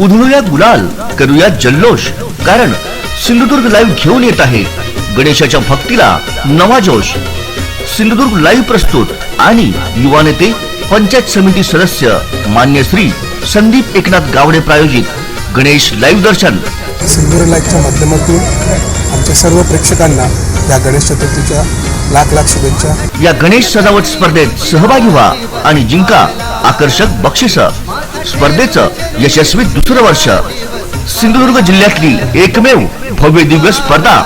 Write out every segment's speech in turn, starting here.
उधळूया गुलाल करूया जल्लोष. कारण सिंधुदुर्ग लाईव्ह घेऊन येत आहे. गणेशाच्या भक्तीला नवा जोश. सिंधुदुर्ग लाईव्ह प्रस्तुत आणि युवा नेते पंचायत समिती सदस्य मान्य श्री संदीप एकनाथ गावडे प्रायोजित गणेश लाईव्ह दर्शन. सिल्वर लाईटच्या माध्यमातून आमच्या सर्व प्रेक्षकांना या गणेश चतुर्थीच्या लाख लाख शुभेच्छा. या गणेश सजावट स्पर्धेत सहभागी व्हा आणि जिंका आकर्षक बक्षिस. स्पर्धेचं यशस्वी दुसरं वर्ष. सिंधुदुर्ग जिल्ह्यातली एकमेव भव्य दिव्य स्पर्धा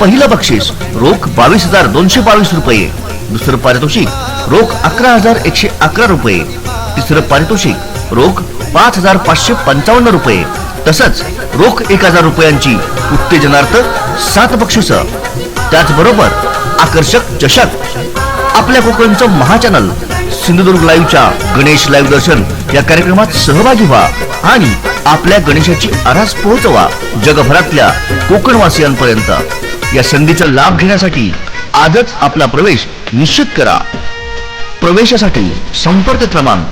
पहिलं बक्षीस रोख बावीस हजार दोनशे बावीस रुपये. दुसरं पारितोषिक रोख अकरा हजार एकशे अकरा रुपये. तिसरं पारितोषिक रोख पाच हजार पाचशे पंचावन्न रुपये. तसंच रोख एक हजार रुपयांची उत्तेजनार्थ सात बक्षिस. त्याचबरोबर आकर्षक चषक आपल्या कोकणचं महाचॅनल सिंधुदुर्ग लाईव्हच्या गणेश लाईव्ह दर्शन या कार्यक्रमात सहभागी व्हा आणि आपल्या गणेशाची आरास पोहोचवा जगभरातल्या कोकणवासियांपर्यंत. या संधीचा लाभ घेण्यासाठी आजच आपला प्रवेश निश्चित करा. प्रवेशासाठी संपर्क क्रमांक